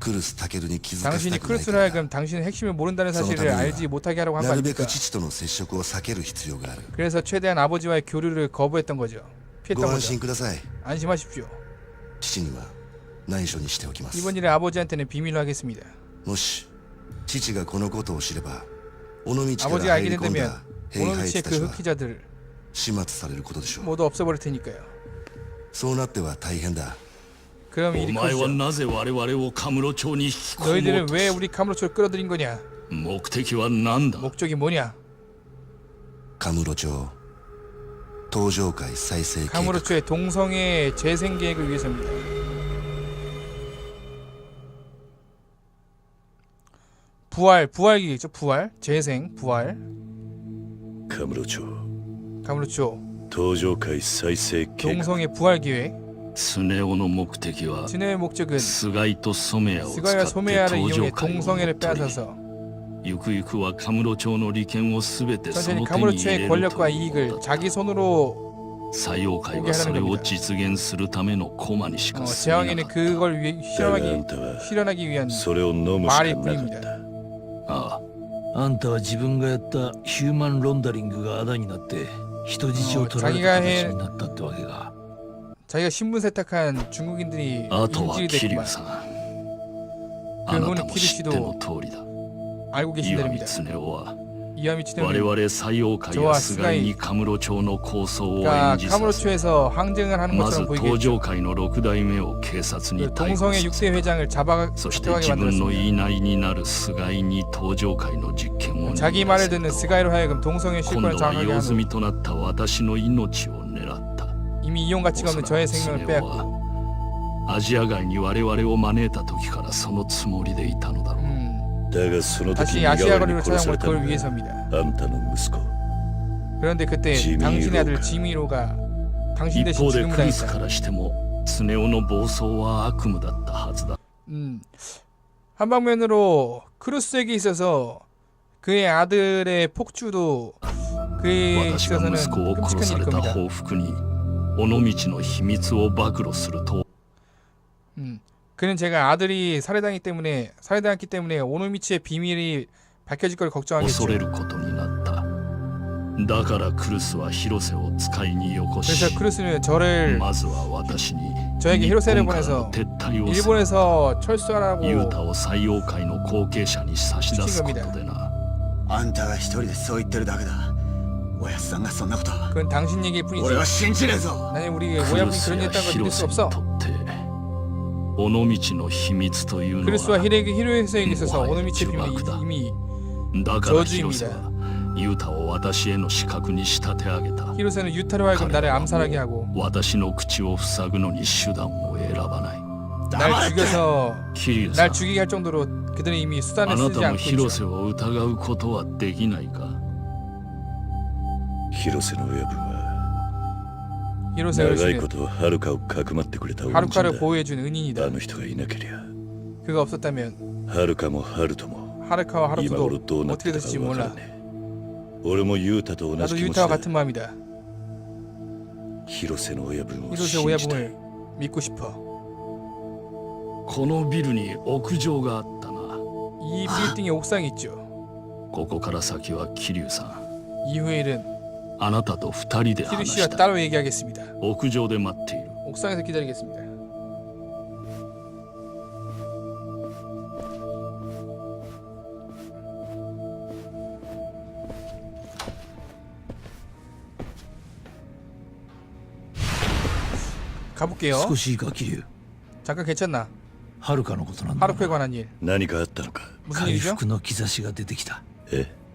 クルスタケルに気づかせ 당신이 たくない 크루스를 か 하여금 당신의 핵심을 모른다는 そのため 사실을 には 알지 못하게 하려고 한 거 なるべ 아닙니까? く父との接触を避ける必要がある 그래서 최대한 아버지와의 교류를 거부했던 거죠. ご 피했던 安 거죠. 心ください 안심하십시오. 父には内緒にしておきます 이번 일을 아버지한테는 비밀로 하겠습니다. もし父がこのことを知れば尾道か 아버지가 ら 알게 入り込ん 된다면 だ兵隊 오노미치의 た 그 ちは 흑기자들을 始末されることでしょう 모두 없애버릴 테니까요. そうなっては大変だ 그럼 お 일이 前は 커지죠. なぜ我々をカムロ町に引き込もう 너희들은 と 왜 우리 카무로초를 끌어들인 거냐? 目的は何だ 목적이 뭐냐? カムロ町東上会再生計画 카무로초의 동성애 재생 계획을 위해서입니다. 부활, 부활 기획이죠. 부활, 재생, 부활. カムロ町 카무로초 登場会再生計画 동성애 부활 기획. スネ夫の目的は菅井と染谷を使って登場会を取りゆくゆくはカムロ町の利権をすべてその手に入れるという採用会はそれを実現するためのコマにしかすぎなかった。それを飲むしかなかったあああんたは自分がやったヒューマンロンダリングがあだになって人質を取られた形になったってわけか 자기가 신분 세탁한 중국인들이 あとは 인질이 桐 됐구만 生さんあ 그 な 후는 たも知っての通りだ 알고 岩見 계신답니다. 恒夫は 이와미 我 치노는 々採用会や菅井にカムロ町の構想を 그러니까 演じさせ 카무로초에서 항쟁을 하는 まず 것처럼 登 보이겠죠. 場会の六代目を警察に 그 逮捕 동성애 させ 6대 회장을 잡아 そして 잡아가게 自分の 만들었습니다. 言いなりになる菅井に登場会の実験を 자기 握ら 말을 せる 듣는 と 스가이로 하여금 동성애 今 실권을 度は 장악하게 用 한 済 후 みとなった私の命を狙った 이미 이용 가치가 없는 저의 생명을 おそらく 빼앗고 スネ夫はアジア街に我々を招いた時からそのつもりでいたのだろう 음, だがその時 다시 身代 아시아 わりに 거리로 殺さ 찾아온 건 れた 그걸 のが 위해서입니다. あんたの息子 그런데 그때 지미로가. 당신의 아들 지미로가 당신 一 대신 方でクリス 지금당했다. からしてもスネ夫の暴走は悪夢だったはずだ 음, 한 방면으로 크루스에게 있어서 그의 아들의 폭주도 그에 私が 있어서는 息子を殺 끔찍한 さ 일일 れた 겁니다. 報復に 尾道の秘密を暴露すると 음, 그는 제가 아들이 살해당했기 때문에 살해당했기 때문에 오노미치의 비밀이 밝혀질 걸 걱정하겠죠. 恐れることになっただからクルスは広瀬を使いによこし 그래서 크루스는 저를 まずは私に 저에게 日 히로세를 本からの 보내서 撤退をする 일본에서 철수하라고 ユータを採用会の後継者に差し出すことでなあんたが一人でそう言ってるだけだ おやつさんがそんなこと 그건 당신 얘기일 뿐이지. 俺は信じねえぞ 나는 우리 ク 오야분이 ルス 그런 일 や 했다는 걸 믿을 広 수 瀬に 없어. とって尾道の秘密というの 크루스와 は 히레기 히로에서에게 있어서 뭐 오노미치의 비밀이 주박이다. 이미 だから 저주입니다 広瀬はユータを私への死角に仕立て上げた 히로세는 유타로 하여금 나를 암살하게 하고 私の口を塞ぐのに手段を選ばない 날 죽여서 桐生さ 날 ん 죽이게 할 정도로 그들은 이미 あ 수단을 な 쓰지 たも 않고 広 있죠. 瀬を疑うことはできないか 広瀬の親分は 히로세 長い 어르신은 ことはるかをかくまってくれた恩人 하루카를 だ 보호해준 은인이다. あの人がいなけりゃ 그가 없었다면 はるかもハルトも 하루카와 今頃 하루토도 どうなって 어떻게 た 됐을지 かわから 몰라. ねえ俺もユータと同 나도 じ気持ち 유타와 だ 같은 마음이다. 広瀬の親分を 히로세 信じたい 오야붕을 믿고 싶어. このビルに屋上があったな 이 빌딩에 옥상이 있죠. ここから先は桐生さん 이후의 일은 あなたと二人で 히루 話 씨와 したい 따로 얘기하겠습니다. 屋上で待っている 옥상에서 기다리겠습니다. 가볼게요. 少しいいか桐生 잠깐 괜찮나? はるかのことなんだ 하루페에 관한 일. 何かあったのか 무슨 回 일이죠? 復の兆しが出てきたえ本当か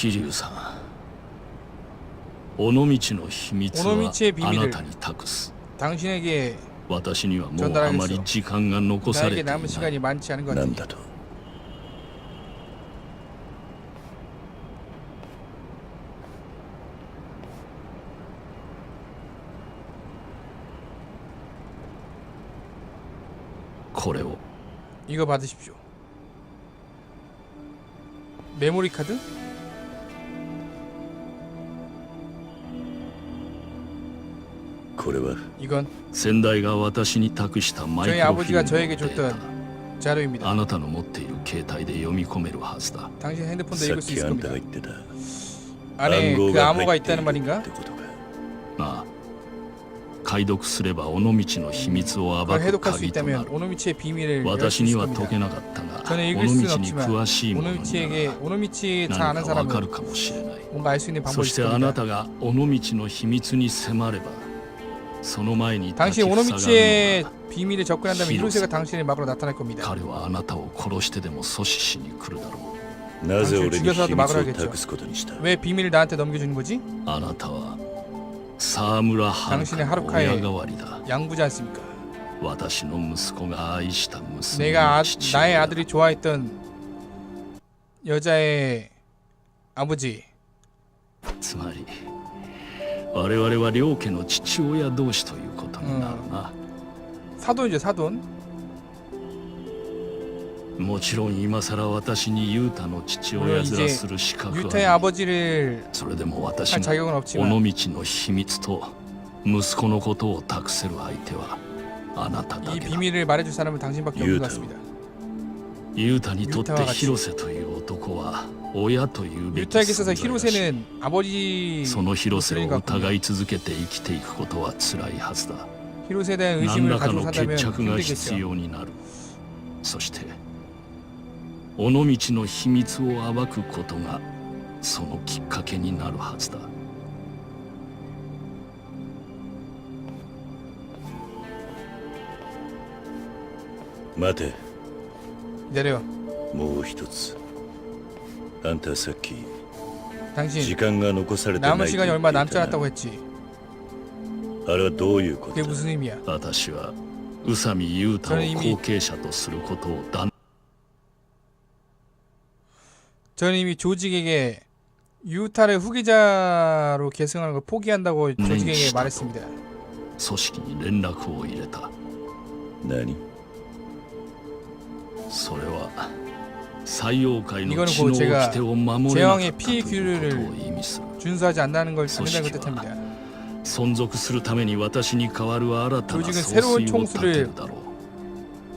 飛龍さん尾道の秘密は尾道의 あ 비밀을 なたに託す 당신에게 私にはもう 전달하겠어 あまり時間が残され 나에게 ていな 남은 い 시간이 많지 않은 것 なん 같으니 だと これを 이거 받으십시오. 메모리 카드? これは 이건 先代が私に託したマイ 저희 クロフィ 아버지가 ルムの 저에게 データ 줬던 자료입니다. あなたの持っている携帯で読み込めるはずだ 당신 핸드폰도 さっ 읽을 수 き 있을 あんた 겁니다. が言ってた 안에 暗号 그 が 암호가 入ってい 있다는 る 말인가? ってことかああ解読すれば尾道の秘密を暴 그걸 く 해독할 수 鍵とな 있다면 る 오노미치의 비밀을 열 수 私 있을 には解 겁니다. けなかったが 저는 尾 읽을 道 수는 に 없지만 詳しい者にな 오노미치에게 ら 오노미치 잘 아는 何かわか 사람은 るかもしれない 뭔가 알 수 있는 そ 방법이 し 있을 てあな 겁니다. たが尾道の秘密に迫ればその前に立 당신 ち塞がる 오노미치의 のが 비밀에 접근한다면 히로세. 히로세가 당신의 막으로 나타날 겁니다. 彼はあなたを殺してでも阻止しに来るだろうなぜ俺に秘密 죽여서라도 を 막으라 하겠죠. 託すことにした 왜 비밀을 나한테 넘겨주는 거지? あなたは沢村遥 당신의 の 하루카의 親代わりだ 양부지 않습니까? 私の息子が愛した娘 내가 の 아, 父 나의 親 아들이 좋아했던 여자의 아버지 つまり 我々は両家の父親同士ということになるな、サドンじゃサドンもちろん今さら私にユータの父親面する資格はそれでも私が尾道の秘密と息子のことを託せる相手はあなただけだ。ユータにとって広瀬という男は親というべき存在。だしその広瀬を疑い続けて生きていくことは辛いはずだ。何らかの決着が必要になる。そして尾道の秘密を暴くことがそのきっかけになるはずだ。待て。もう一つ。 あんたさっき時 당신 間が残されてない 남은 と 시간이 言 얼마 ってい 남지 たな 않았다고 했지. あれはどういうこ 그게 とだ 무슨 의미야? 私は宇佐美優太を 저는이미 後継者とすることを断 저는 이미 조직에게 유타를 후계자로 계승하는 걸 포기한다고 조직에게 시다도. 말했습니다. 組織に連絡を入れた何それは 사요가의 이거는 제가 제왕의 피의 규를 준수하지 않는다는을전해달 것 뜻합 니. 조직은 새로운 총수를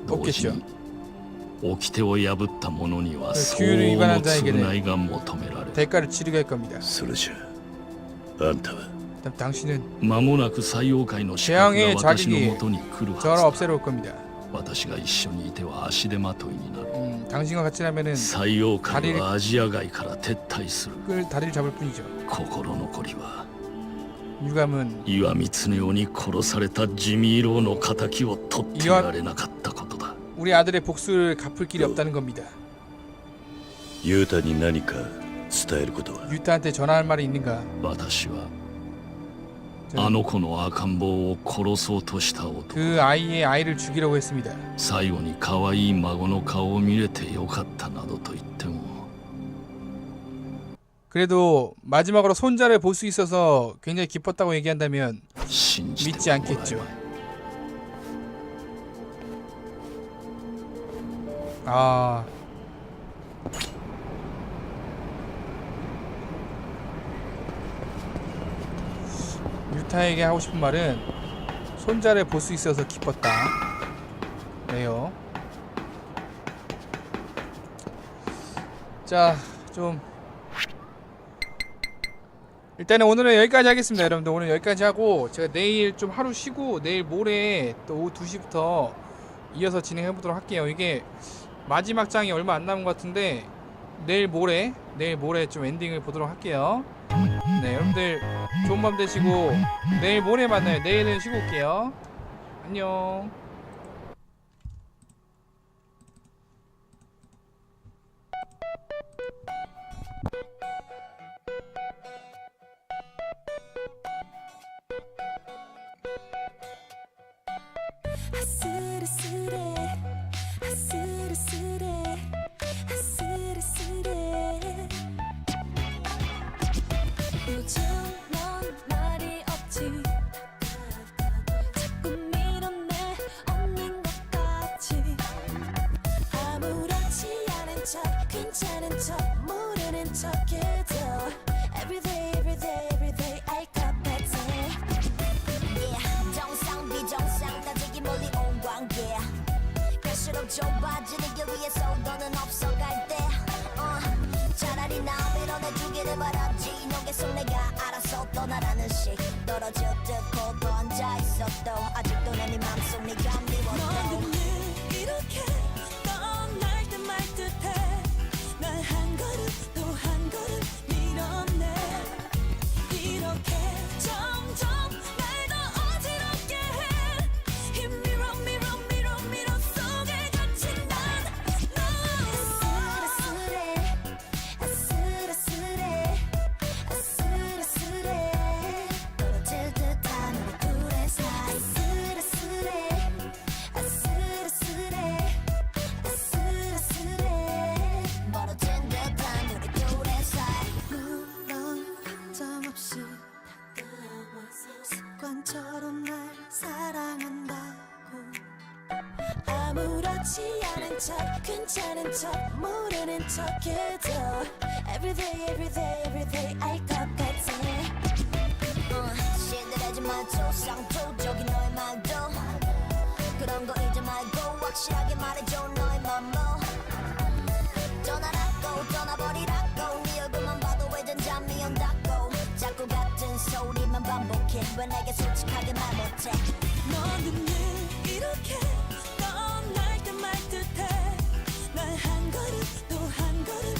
얻겠 죠. 규율을 위반한 자에게대가를 치르게 할 겁니 다. 당신은 제왕의 자격이 저를 없애러 올 겁니 다. ずだ私が一緒にいては足手まといになる 음, 당신과 같이라면은 採用会はアジア外から撤退する 끌 다리를 잡을 뿐이죠. 心残りは 유감은 岩見恒夫に殺された地味郎の仇を取ってやれなかったことだ 우리 아들의 복수를 갚을 길이 없다는 겁니다. ユータに何か伝えることは 유타한테 전화할 말이 있는가? 私は 저는 あの子の赤ん坊を殺そうとした男 그 아이의 아이를 죽이려고 했습니다. 最後に可愛い孫の顔を見れてよかったなどと言っても 그래도 마지막으로 손자를 볼 수 있어서 굉장히 기뻤다고 얘기한다면 信じ 믿지 てはもらえ 않겠죠. ない 아. 유타에게 하고 싶은 말은 손자를 볼 수 있어서 기뻤다. 네요. 자, 좀 일단은 오늘은 여기까지 하겠습니다, 여러분들. 오늘 여기까지 하고 제가 내일 좀 하루 쉬고 내일 모레 또 오후 2시부터 이어서 진행해 보도록 할게요. 이게 마지막 장이 얼마 안 남은 것 같은데 내일 모레 내일 모레 좀 엔딩을 보도록 할게요. 네, 여러분들 좋은 밤 되시고 내일 모레 만나요. 내일은 쉬고 올게요. 안녕. 아슬아슬해 떨어졌듯 곧 번져 있었던 아직도 내 네 맘속 네가 아무렇지 않은 척 괜찮은 척 모르는 척해도 Everyday everyday everyday 알것 같아. 어, 응, 신들하지 마줘 상투적인 너의 말도. 그런 거 잊지 말고 확실하게 말해줘 너의 맘뭐 떠나라고 떠나버리라고. 네 얼굴만 봐도 왜전 잠이 온다고. 자꾸 같은 소리만 반복해. 왜 내게 솔직하게 말 못해? 너는 늘 이렇게 말 듯해. 널 한 걸음 또 한 걸음